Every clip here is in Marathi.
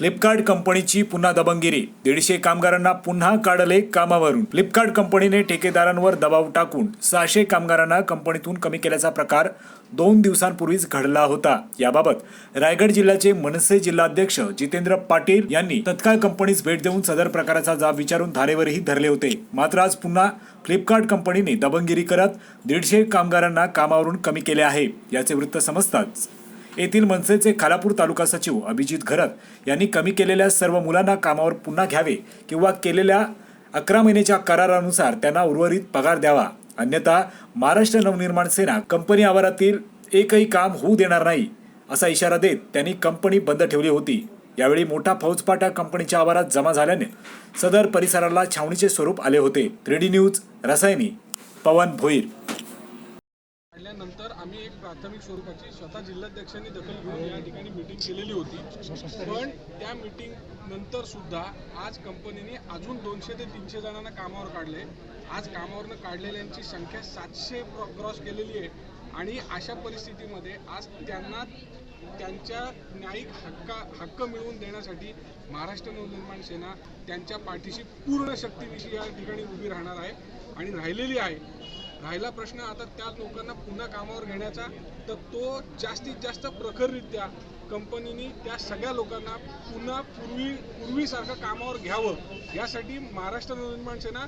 फ्लिपकार्ट कंपनीची पुन्हा दबंगिरी. दीडशे कामगारांना पुन्हा काढले कामावरून. फ्लिपकार्ट कंपनीने ठेकेदारांवर दबाव टाकून सहाशे कामगारांना कंपनीतून कमी केल्याचा प्रकार दोन दिवसांपूर्वीच घडला होता. याबाबत रायगड जिल्ह्याचे मनसे जिल्हाध्यक्ष जितेंद्र पाटील यांनी तत्काळ कंपनीस भेट देऊन सदर प्रकाराचा जाब विचारून धारेवरही धरले होते. मात्र आज पुन्हा फ्लिपकार्ट कंपनीने दबंगिरी करत दीडशे कामगारांना कामावरून कमी केले आहे. याचे वृत्त समजताच येथील मनसेचे खालापूर तालुका सचिव अभिजित घरत यांनी कमी केलेल्या सर्व मुलांना कामावर पुन्हा घ्यावे किंवा केलेल्या अकरा महिन्याच्या करारानुसार त्यांना उर्वरित पगार द्यावा. अन्यथा महाराष्ट्र नवनिर्माण सेना कंपनी आवारातील एकही काम होऊ देणार नाही असा इशारा देत त्यांनी कंपनी बंद ठेवली होती. यावेळी मोठा फौजपाटा कंपनीच्या आवारात जमा झाल्याने सदर परिसराला छावणीचे स्वरूप आले होते. Three news Rasayani Pawan Bhoir. नंतर आम्ही एक प्राथमिक स्वरूपाची स्वतः जिल्हाध्यक्षांनी दखल घेऊन या ठिकाणी मीटिंग केलेली होती. पण त्या मीटिंग नंतर सुद्धा आज कंपनीने अजून दोनशे ते तीनशे जणांना कामावर काढले. आज कामावरनं काढलेल्यांची संख्या सातशे क्रॉस केलेली आहे. आणि अशा परिस्थितीमध्ये आज त्यांना त्यांच्या न्यायिक हक्का हक्क मिळवून देण्यासाठी महाराष्ट्र नवनिर्माण सेना त्यांच्या पाठीशी पूर्ण शक्तीविषयी या ठिकाणी उभी राहणार आहे. आणि राहिलेली आहे. राहिला प्रश्न आता त्या लोकांना पुन्हा कामावर घेण्याचा. तर तो जास्तीत जास्त प्रखररित्या कंपनीनी त्या सगळ्या लोकांना पुन्हा पूर्वी पूर्वीसारखं कामावर घ्यावं. यासाठी महाराष्ट्र नवनिर्माण सेना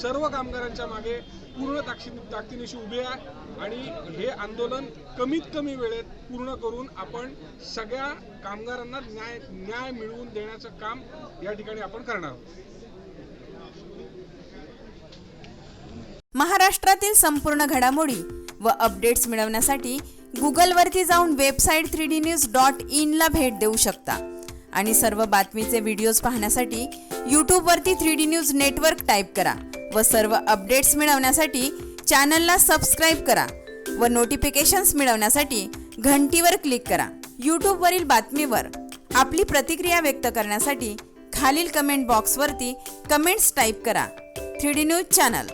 सर्व कामगारांच्या मागे पूर्ण ताकशी ताकदीनिशी उभी आहे. आणि हे आंदोलन कमीत कमी वेळेत पूर्ण करून आपण सगळ्या कामगारांना न्याय न्याय मिळवून देण्याचं काम या ठिकाणी आपण करणार आहोत. महाराष्ट्रातील संपूर्ण घडामोडी व अपडेट्स मिळवण्यासाठी गुगलवरती जाऊन website three D news dot इनला भेट देऊ शकता. आणि सर्व बातमीचे व्हिडिओज पाहण्यासाठी यूट्यूबवरती three D news network type करा व सर्व अपडेट्स मिळवण्यासाठी चॅनलला सबस्क्राईब करा व नोटिफिकेशन्स मिळवण्यासाठी घंटीवर क्लिक करा. यूट्यूबवरील बातमीवर आपली प्रतिक्रिया व्यक्त करण्यासाठी खालील कमेंट बॉक्सवरती कमेंट्स टाईप करा. Three D news channel